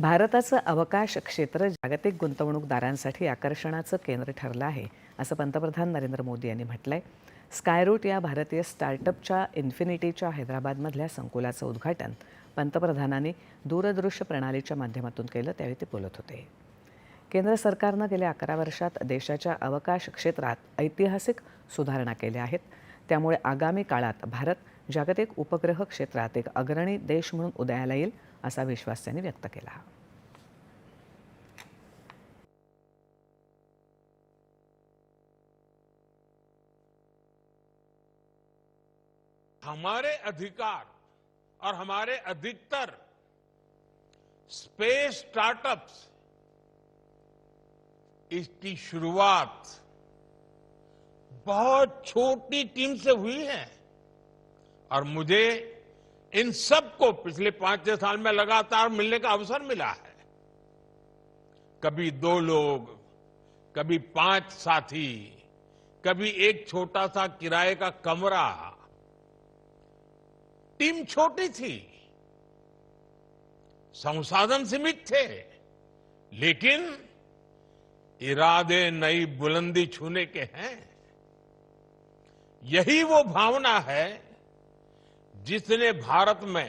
भारताचं अवकाश क्षेत्र जागतिक गुंतवणूकदारांसाठी आकर्षणाचं केंद्र ठरलं आहे असं पंतप्रधान नरेंद्र मोदी यांनी म्हटलं आहे स्कायरूट या भारतीय स्टार्टअपच्या इन्फिनिटीच्या हैदराबादमधल्या संकुलाचं उद्घाटन पंतप्रधानांनी दूरदृश्य प्रणालीच्या माध्यमातून केलं त्यावेळी ते बोलत होते. केंद्र सरकारनं गेल्या अकरा वर्षात देशाच्या अवकाश क्षेत्रात ऐतिहासिक सुधारणा केल्या आहेत. त्यामुळे आगामी काळात भारत जागतिक उपग्रह क्षेत्रात एक अग्रणी देश म्हणून उदयाला येईल असा विश्वास त्यांनी व्यक्त केला. हमारे अधिकार और हमारे अधिकतर स्पेस स्टार्टअप्स इसकी शुरुआत बहुत छोटी टीम से हुई है और मुझे इन सबको पिछले पाँच छह साल में लगातार मिलने का अवसर मिला है। कभी दो लोग, कभी पाँच साथी, कभी एक छोटा सा किराए का कमरा। टीम छोटी थी, संसाधन सीमित थे, लेकिन इरादे नई बुलंदी छूने के हैं। यही वो भावना है जिसने भारत में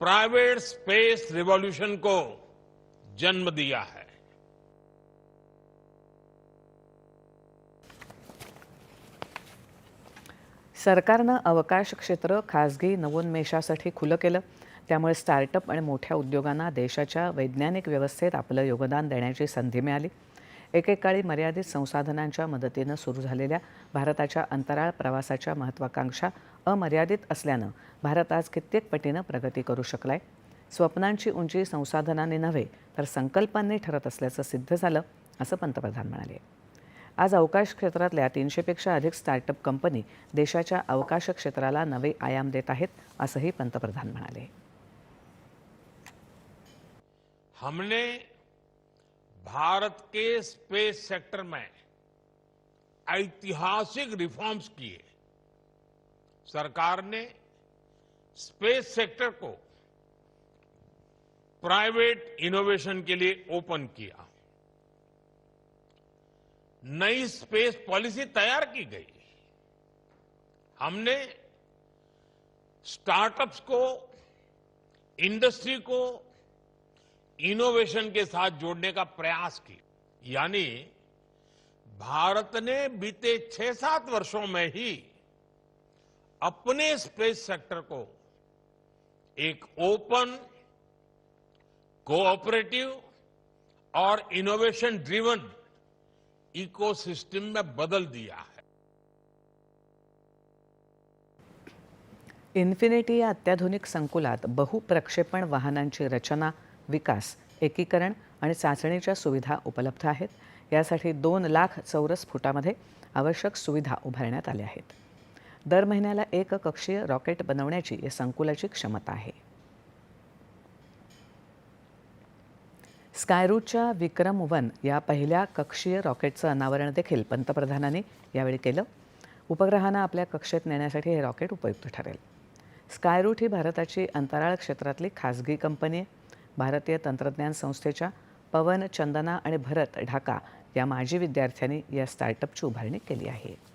प्राइवेट स्पेस रिवॉल्यूशन को जन्म दिया है। सरकारनं अवकाश क्षेत्र खासगी नवोन्मेषासाठी खुलं केलं. त्यामुळे स्टार्टअप आणि मोठ्या उद्योगांना देशाच्या वैज्ञानिक व्यवस्थेत आपलं योगदान देण्याची संधी मिळाली. एकेकाळी मर्यादित संसाधनांच्या मदतीनं सुरू झालेल्या भारताच्या अंतराळ प्रवासाच्या महत्वाकांक्षा अमर्यादित असल्यानं भारत आज कित्येक पटीनं प्रगती करू शकलाय. स्वप्नांची उंची संसाधनांनी नव्हे तर संकल्पांनी ठरत असल्याचं सिद्ध झालं असं पंतप्रधान म्हणाले. आज अवकाश क्षेत्रातल्या तीनशेपेक्षा अधिक स्टार्टअप कंपनी देशाच्या अवकाश क्षेत्राला नवे आयाम देत आहेत असंही पंतप्रधान म्हणाले. हमने भारत के स्पेस सेक्टर में ऐतिहासिक रिफॉर्म्स किए. सरकार ने स्पेस सेक्टर को प्राइवेट इनोवेशन के लिए ओपन किया। नई स्पेस पॉलिसी तैयार की गई। हमने स्टार्टअप्स को, इंडस्ट्री को इनोवेशन के साथ जोड़ने का प्रयास किया। यानी भारत ने बीते छह सात वर्षों में ही अपने स्पेस सेक्टर को एक ओपन कोऑपरेटिव और इनोवेशन ड्रिवन इकोसिस्टम में बदल दिया है। इन्फिनिटी या अत्याधुनिक संकुलात बहुप्रक्षेपण वाहनांची रचना विकास एकीकरण आणि चाचणीच्या सुविधा उपलब्ध आहेत. यासाठी दोन लाख चौरस फुटामध्ये आवश्यक सुविधा उभारण्यात आल्या आहेत. दर महिन्याला एक कक्षीय रॉकेट बनवण्याची या संकुलाची क्षमता आहे. स्कायरूटच्या विक्रम वन या पहिल्या कक्षीय रॉकेटचं अनावरण देखील पंतप्रधानांनी यावेळी केलं. उपग्रहांना आपल्या कक्षेत नेण्यासाठी हे रॉकेट उपयुक्त ठरेल. स्कायरूट ही भारताची अंतराळ क्षेत्रातली खासगी कंपनी आहे. भारतीय तंत्रज्ञान संस्थेच्या पवन चंदना आणि भरत ढाका या माजी विद्यार्थ्यांनी या स्टार्टअपची उभारणी केली आहे.